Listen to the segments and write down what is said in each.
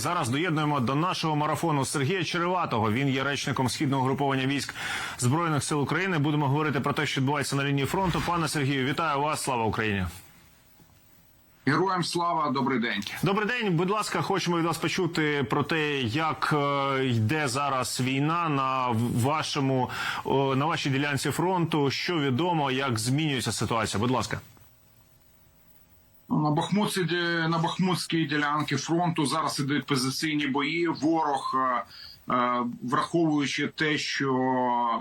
Зараз доєднуємо до нашого марафону Сергія Череватого. Він є речником східного груповання військ збройних сил України. Будемо говорити про те, що відбувається на лінії фронту. Пане Сергію, вітаю вас! Слава Україні! Героям слава, добрий день. Добрий день, будь ласка, хочемо від вас почути про те, як е, йде зараз війна на вашому на вашій ділянці фронту. Що відомо, як змінюється ситуація? Будь ласка. На Бахмутській на Бахмутській ділянці фронту зараз ідуть позиційні бої. Ворог, е, враховуючи те, що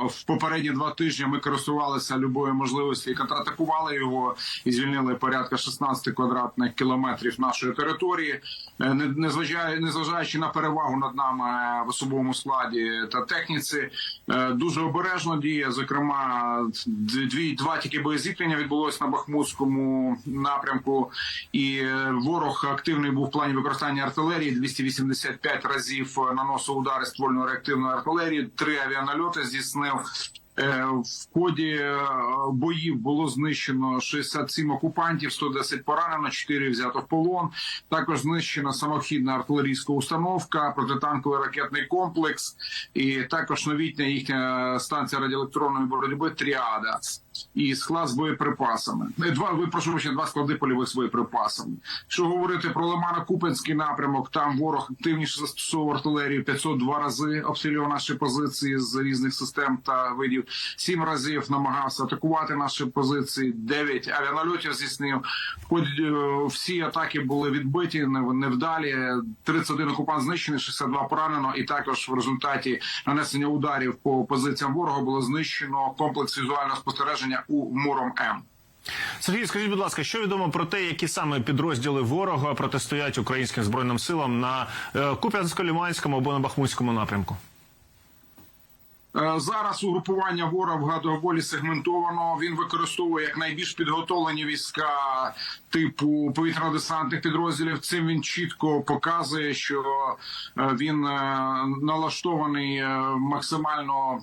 в попередні два тижні ми користувалися любою можливості і контратакували його і звільнили порядка 16 квадратних кілометрів нашої території, Е, не- незважаючи на перевагу над нами в особовому складі та техніці, е, дуже обережно діє. Зокрема, дві два тільки боєзіткнення відбулось на Бахмутському напрямку, і е, ворог активний був в плані використання артилерії. 285 разів е, наносив удари ствольної реактивної артилерії. Три авіанальоти здійснив. Е, В ході е, боїв було знищено 67 окупантів, 110 поранено, 4 взято в полон. Також знищена самохідна артилерійська установка, протитанковий ракетний комплекс, і також новітня їхня станція радіоелектронної боротьби Тріада і склад з боєприпасами. Два ви прошу ще два склади польових з боєприпасами. Якщо говорити про Лимано-Купенський напрямок, там ворог активніше застосовував артилерію 502 рази обстрілював наші позиції з різних систем та видів. Сім разів намагався атакувати наші позиції. Дев'ять авіанальотів здійснив. Е, всі атаки були відбиті, не- невдалі. 31 окупант знищений, 62 поранено. І також в результаті нанесення ударів по позиціям ворога було знищено комплекс візуального спостереження у Муром М. Сергій, скажіть, будь ласка, що відомо про те, які саме підрозділи ворога протистоять українським збройним силам на е, Куп'янсько-Ліманському або на Бахмутському напрямку? Е, Зараз угрупування ворога доволі сегментовано. Він використовує як найбільш підготовлені війська типу повітряно-десантних підрозділів. Цим він чітко показує, що е, він е, налаштований максимально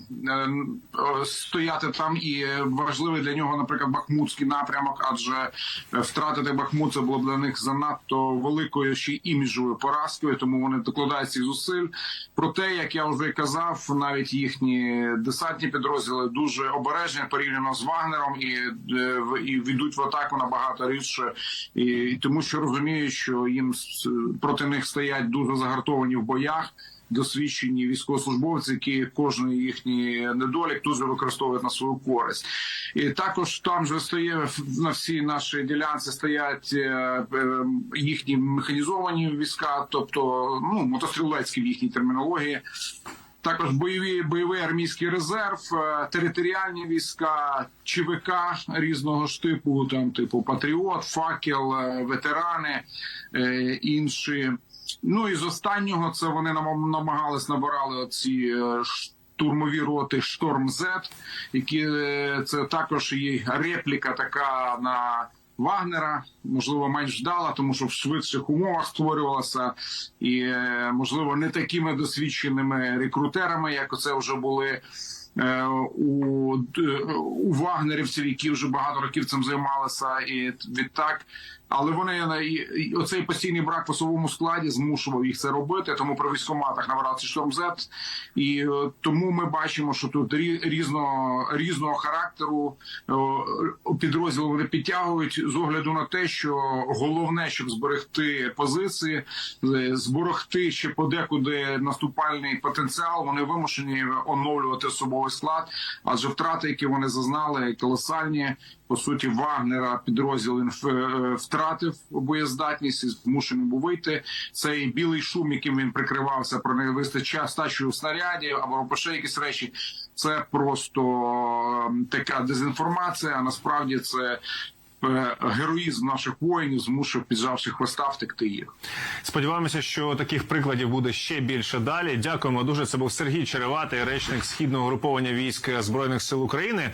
стояти там, і важливий для нього, наприклад, Бахмутський напрямок, адже втратити Бахмут це було б для них занадто великою ще й іміджовою поразкою, тому вони докладають цих зусиль. Проте, як я вже казав, навіть їхні десантні підрозділи дуже обережні порівняно з Вагнером і, е, і ведуть в атаку набагато рідше, і, і тому що розуміють, що їм проти них стоять дуже загартовані в боях. Досвідчені військовослужбовці, які кожен їхній недолік дуже використовують на свою користь, і також там же стоє на всій нашій ділянці стоять е, е, їхні механізовані війська, тобто ну мотострілецькі в їхній термінології. Також бойові бойовий армійський резерв, е, територіальні війська, ЧВК різного ж типу, там типу Патріот, Факел, е, ветерани е, інші. Ну і з останнього це вони нам намагались набирали оці штурмові роти Шторм З, які це також є репліка така на. Вагнера можливо менш вдала, тому що в швидших умовах створювалася, і е, можливо не такими досвідченими рекрутерами, як це вже були у, у вагнерівців, які вже багато років цим займалися, і відтак. Але вони і оцей постійний брак в особовому складі змушував їх це робити. Тому при військоматах набирався штурм Z. І е, тому ми бачимо, що тут рі- різного характеру е, підрозділи вони підтягують з огляду на те, що головне, щоб зберегти позиції, е, зберегти ще подекуди наступальний потенціал. Вони вимушені оновлювати особовий склад, адже втрати, які вони зазнали, колосальні. По суті, Вагнера підрозділ е, втратив боєздатність і змушений був вийти. Цей білий шум, яким він прикривався, про не вистачає стачу снарядів або про ще якісь речі. Це просто е, така дезінформація. А насправді це героїзм наших воїнів змушує піджавши хвоста втекти їх. Сподіваємося, що таких прикладів буде ще більше далі. Дякуємо дуже. Це був Сергій Череватий, речник східного груповання військ збройних сил України.